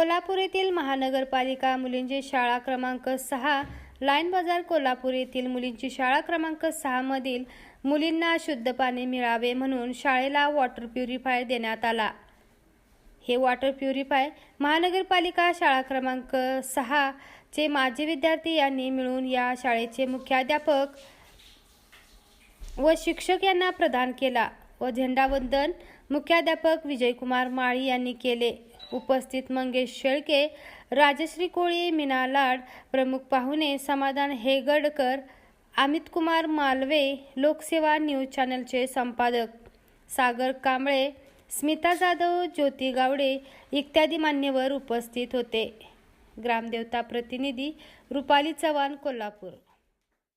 कोल्हापूर येथील महानगरपालिका मुलींची शाळा क्रमांक सहा लाईन बाजार कोल्हापूर येथील मुलींची शाळा क्रमांक सहामधील मुलींना शुद्ध पाणी मिळावे म्हणून शाळेला वॉटर प्युरिफायर देण्यात आला. हे वॉटर प्युरिफाय महानगरपालिका शाळा क्रमांक सहाचे माजी विद्यार्थी यांनी मिळून या शाळेचे मुख्याध्यापक व शिक्षक यांना प्रदान केला व झेंडावंदन मुख्याध्यापक विजयकुमार माळी यांनी केले. उपस्थित मंगेश शेळके राजश्री कोळी मीना लाड प्रमुख पाहुणे समाधान हेगडकर अमित कुमार मालवे लोकसेवा न्यूज चॅनलचे संपादक सागर कांबळे स्मिता जाधव ज्योती गावडे इत्यादी मान्यवर उपस्थित होते. ग्रामदेवता प्रतिनिधी रुपाली चव्हाण कोल्हापूर.